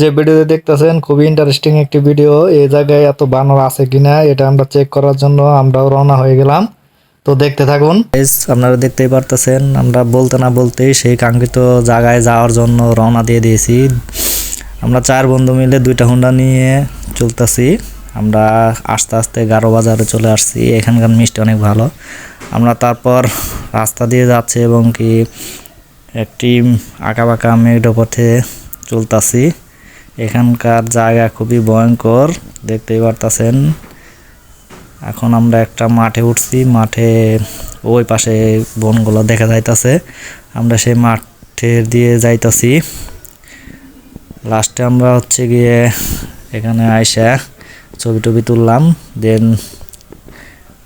যে ভিডিওতে দেখতেছেন, খুবই ইন্টারেস্টিং একটি ভিডিও এই জায়গায় এত বানর আছে কিনা, এটা আমরা চেক করার জন্য আমরাও রওনা হয়ে গেলাম। তো দেখতে থাকুন। আপনারা দেখতেই পারতেছেন, আমরা বলতে না বলতেই সেই কাঙ্ক্ষিত জায়গায় যাওয়ার জন্য রওনা দিয়ে দিয়েছি। আমরা চার বন্ধু মিলে দুইটা হুন্ডা নিয়ে চলতেছি। আমরা আস্তে আস্তে গারো বাজারে চলে আসছি। এখানকার মিষ্টি অনেক ভালো। আমরা তারপর রাস্তা দিয়ে যাচ্ছি এবং কি একটি আঁকা বাঁকা মেঘ পথে চলতাছি। এখানকার জায়গা খুবই ভয়ঙ্কর, দেখতেই পারতাছেন। এখন আমরা একটা মাঠে উঠছি, মাঠে ওই পাশে বনগুলো দেখা যাইতাছে। আমরা সেই মাঠের দিয়ে যাইতাছি। লাস্টে আমরা হচ্ছে গিয়ে এখানে আইসা ছবি টবি তুললাম, দেন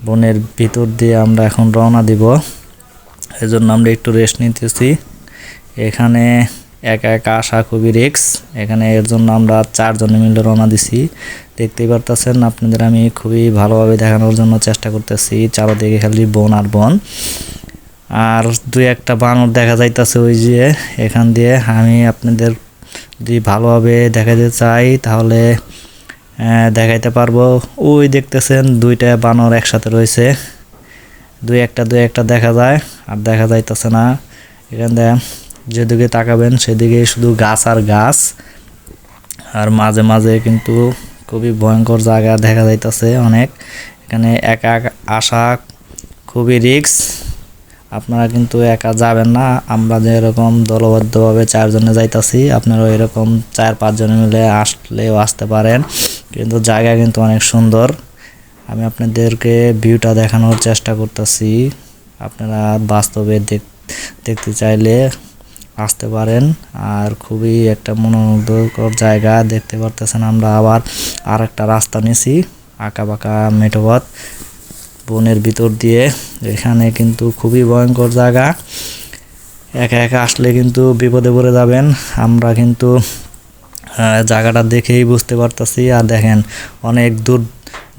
বনের ভিতর দিয়ে আমরা এখন রওনা দিব। এজন্য আমরা একটু রেস্ট নিতেছি। এখানে একা একা আসা খুবই রিক্স এখানে এর জন্য আমরা চারজনে মিলে রওনা দিছি। দেখতেই পারতেছেন আপনাদের আমি খুবই ভালোভাবে দেখানোর জন্য চেষ্টা করতেছি, চারোদিকে খালি বন আর বন। আর দুই একটা বানর দেখা যাইতাছে ওই যে, এখান দিয়ে আমি আপনাদের যদি ভালোভাবে দেখাতে চাই তাহলে দেখাইতে পারব। ওই দেখতেছেন দুইটা বানর একসাথে রয়েছে। দুই একটা দুই একটা দেখা যায়, আর দেখা যাইতেছে না। এখান দিয়ে যেদিকে তাকাবেন, সেদিকে শুধু গাছ আর গাছ। আর মাঝে মাঝে কিন্তু খুবই ভয়ঙ্কর জায়গা দেখা যাইতেছে অনেক। এখানে একা আসা খুবই রিক্স আপনারা কিন্তু একা যাবেন না। আমরা যেরকম দলবদ্ধভাবে চারজনে যাইতাছি আপনারা এরকম চার পাঁচজনে মিলে আসলেও আসতে পারেন। কিন্তু জায়গা কিন্তু অনেক সুন্দর। আমি আপনাদেরকে ভিউটা দেখানোর চেষ্টা করতেছি। আপনারা বাস্তবে দেখ- দেখতে চাইলে আসতে পারেন। আর খুবই একটা মনোমুগ্ধকর জায়গা, দেখতে পারতেছেন আমরা আবার আর একটা রাস্তা নিয়েছি আঁকা বাঁকা মেঠোপথ, বনের ভিতর দিয়ে। এখানে কিন্তু খুবই ভয়ঙ্কর জায়গা। একা একা আসলে কিন্তু বিপদে পড়ে যাবেন। আমরা কিন্তু জায়গাটা দেখেই বুঝতে পারতাছি। আর দেখেন, অনেক দূর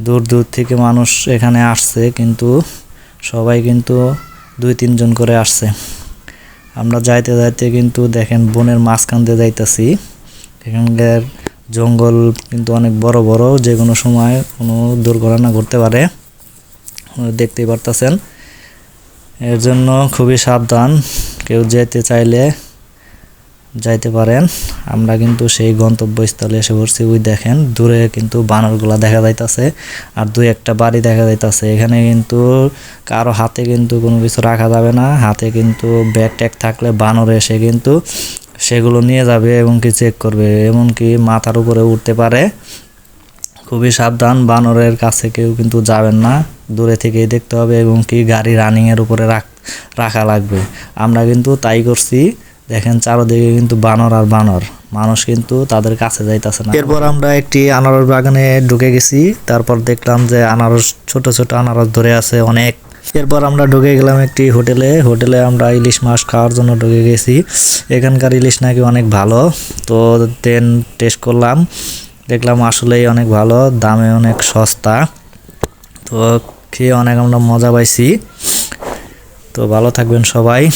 দূর দূর থেকে মানুষ এখানে আসছে, কিন্তু সবাই কিন্তু দুই তিনজন করে আসছে। আমরা যাইতে যাইতে কিন্তু দেখেন বনের মাঝখান দিয়ে যাইতেছি। এখানকার জঙ্গল কিন্তু অনেক বড় বড়, যে কোনো সময় কোনো দুর্ঘটনা ঘটতে পারে। দেখতেই পারতেছেন। এর জন্য খুবই সাবধান। কেউ যেতে চাইলে যাইতে পারেন। আমরা কিন্তু সেই গন্তব্যস্থলে এসে পড়ছি। ওই দেখেন, দূরে কিন্তু বানরগুলা দেখা যাইতাছে আর দুই একটা বাড়ি দেখা যাইতাছে। এখানে কিন্তু কারও হাতে কিন্তু কোনো কিছু রাখা যাবে না। হাতে কিন্তু ব্যাগ ট্যাগ থাকলে বানর এসে কিন্তু সেগুলো নিয়ে যাবে এবং কি চেক করবে। এমনকি মাথার উপরে উঠতে পারে। খুবই সাবধান, বানরের কাছে কেউ কিন্তু যাবেন না। দূরে থেকেই দেখতে হবে এবং কি গাড়ি রানিংয়ের উপরে রাখ, রাখা লাগবে। আমরা কিন্তু তাই করছি। দেখেন চারদিকে কিন্তু বানর আর বানর। মানুষ কিন্তু তাদের কাছে যাইতাছে না। এরপর আমরা একটি আনারস বাগানে ঢুকে গেছি। তারপর দেখলাম যে আনারস, ছোট ছোট আনারস ধরে আছে অনেক। এরপর আমরা ঢুকে গেলাম একটি হোটেলে। হোটেলে আমরা ইলিশ মাছ খাওয়ার জন্য ঢুকে গেছি। এখানকার ইলিশ নাকি অনেক ভালো। তো দেন টেস্ট করলাম। দেখলাম আসলেই অনেক ভালো, দামে অনেক সস্তা। তো খেয়ে অনেক আমরা মজা পাইছি। তো ভালো থাকবেন সবাই।